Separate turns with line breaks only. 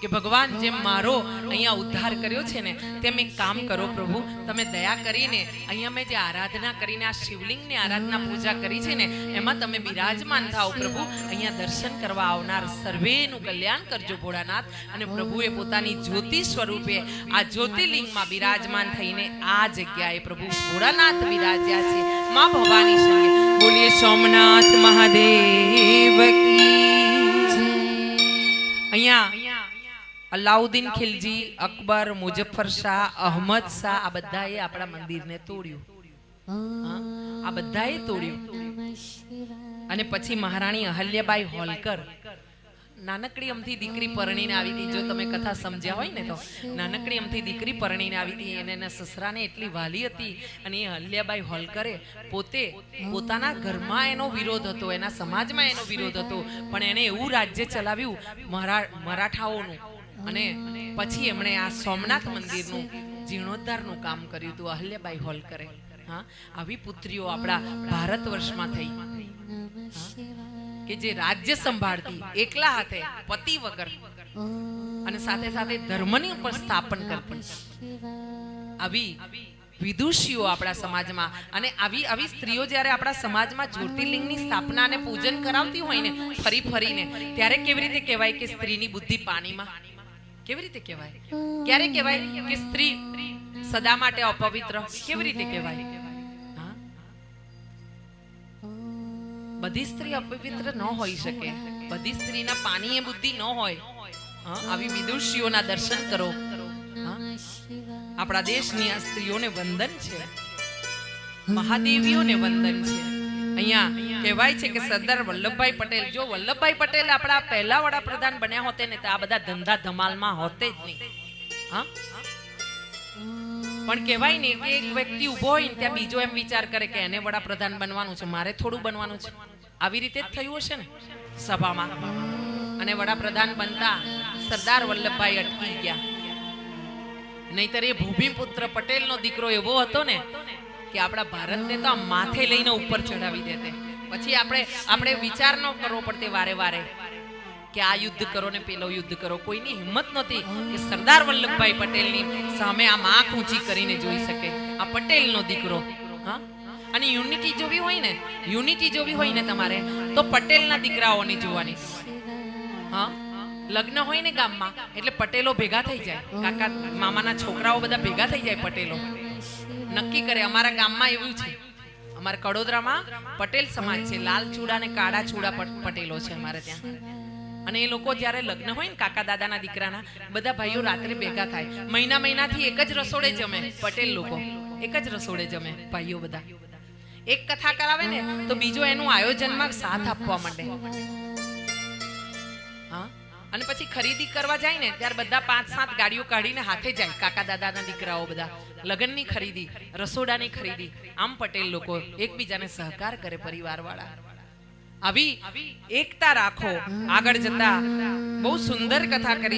કે ભગવાન જેમ મારો અહીંયા ઉદ્ધાર કર્યો છે ને, તેમ એક કામ કરો પ્રભુ. તમે દયા કરીને અહીંયા મેં જે આરાધના કરીને આ શિવલિંગની આરાધના પૂજા કરી છે ને, એમાં તમે બિરાજમાન થાઓ પ્રભુ. અહીંયા દર્શન કરવા આવનાર સર્વેનું કલ્યાણ કરજો ભોળાનાથ. અને પ્રભુએ પોતાની જ્યોતિ સ્વરૂપે આ જ્યોતિર્લિંગમાં બિરાજમાન થઈને આ જગ્યાએ પ્રભુ ભોળાનાથ બિરાજ્યા છે. માં ભવાની સંગે બોલીએ, સોમનાથ મહાદેવ. અલાઉદ્દીન ખિલજી, અકબર મુજફ્ફર શાહ, અહમદ શાહ, આ બધાએ આપણા મંદિરને તોડ્યું. આ બધાએ તોડ્યું. અને પછી મહારાણી અહલ્યાબાઈ હોલકર. નાનકડી અમથી દીકરી પરણીને આવી હતી. જો તમે કથા સમજ્યા હોય ને તો. નાનકડી અમથી દીકરી પરણીને આવી હતી. એને એના સસરાને એટલી વાલી હતી. અને એ અહલ્યાબાઈ હોલકરે પોતે પોતાના ઘરમાં એનો વિરોધ હતો. એના સમાજમાં એનો વિરોધ હતો. પણ એને એવું રાજ્ય ચલાવ્યું મરાઠાઓનું. અને પછી એમણે આ સોમનાથ મંદિરનું જીર્ણોદ્ધારનું કામ કર્યું હતું. અહલ્યાબાઈ હોલકરે હા, આવી પુત્રીઓ આપણા ભારત વર્ષમાં થઈ. કે જે રાજ્ય સંભાળતી, એકલા હાથે, પતિ વગર. અને સાથે સાથે ધર્મની ઉપર સ્થાપન કરતી. આવી વિદુષીઓ આપણા સમાજમાં અને આવી આવી સ્ત્રીઓ જ્યારે આપણા સમાજમાં જ્યોતિર્લિંગની સ્થાપના અને પૂજન કરાવતી હોય ને, ફરી ફરીને, ત્યારે કેવી રીતે કહેવાય કે સ્ત્રીની બુદ્ધિ પાણીમાં? કેવી રીતે કહેવાય? ક્યારે કહેવાય કે સ્ત્રી સદા માટે અપવિત્ર? કેવી રીતે કહેવાય? બધી સ્ત્રી અપવિત્ર ન હોઈ શકે. બધી સ્ત્રીના પાણીએ બુદ્ધિ ન હોય. આવી વિદુષીઓના દર્શન કરો. આપણા દેશની આ સ્ત્રીઓને વંદન છે. મહાદેવીઓને વંદન છે. અહીંયા કહેવાય છે કે સરદાર વલ્લભભાઈ પટેલ. જો વલ્લભભાઈ પટેલ આપણા પહેલા વડાપ્રધાન બન્યા હોતે ને તો આ બધા ધંધા ધમાલમાં હોતે જ નહીં. હા? પણ કહેવાય ને કે એક વ્યક્તિ ઊભો હોય ને ત્યાં બીજો એમ વિચાર કરે કે એને વડાપ્રધાન બનવાનું છે મારે થોડું બનવાનું છે. આવી રીતે જ થયું હશે ને સભામાં. અને વડાપ્રધાન બનતા સરદાર વલ્લભભાઈ અટકી ગયા. નહીતર એ ભૂમિપુત્ર પટેલનો દીકરો એવો હતો ને કે આપણા ભારતને તો આ માથે લઈને ઉપર ચડાવી દેતે પછી આપણે આપણે વિચાર ન કરવો પડતે વારે વારે કે આ યુદ્ધ કરો ને પેલો યુદ્ધ કરો. કોઈની હિંમત નહોતી કે સરદાર વલ્લભભાઈ પટેલની સામે આમ આંખ ઊંચી કરીને જોઈ શકે. આ પટેલનો દીકરો, હા? અને યુનિટી જોવી હોય ને, યુનિટી જોવી હોય ને તમારે, તો પટેલના દીકરાઓની જોવાની. હા? લગ્ન હોય ને ગામમાં, એટલે પટેલો ભેગા થઈ જાય. કાકા, મામાના છોકરાઓ બધા ભેગા થઈ જાય પટેલો. નક્કી કરે. અમારા ગામમાં એવું છે. અમારા કડોદરામાં પટેલ સમાજ છે. લાલ ચૂડા અને કાળા ચૂડા પટ- પટેલો છે અમારે ત્યાં. અને એ લોકો જ્યારે લગ્ન હોય ને કાકા દાદાના દીકરાના, બધા ભાઈઓ રાત્રે ભેગા થાય. મહિના મહિનાથી એક જ રસોડે જમે પટેલ લોકો. એક જ રસોડે જમે ભાઈઓ બધા. એક કથા કરાવે ને તો બીજો એનું આયોજનમાં સાથ આપવા માંડે. હા? અને પછી ખરીદી કરવા જાય ને, ત્યારે બધા પાંચ સાત ગાડીઓ કાઢીને હાથે જાય. કાકા દાદાના દીકરાઓ બધા. લગ્નની ખરીદી, રસોડાની ખરીદી. આમ પટેલ લોકો એકબીજાને સહકાર કરે પરિવાર વાળા આવી એકતા રાખો. આગળ જતા બહુ સુંદર કથા કરી.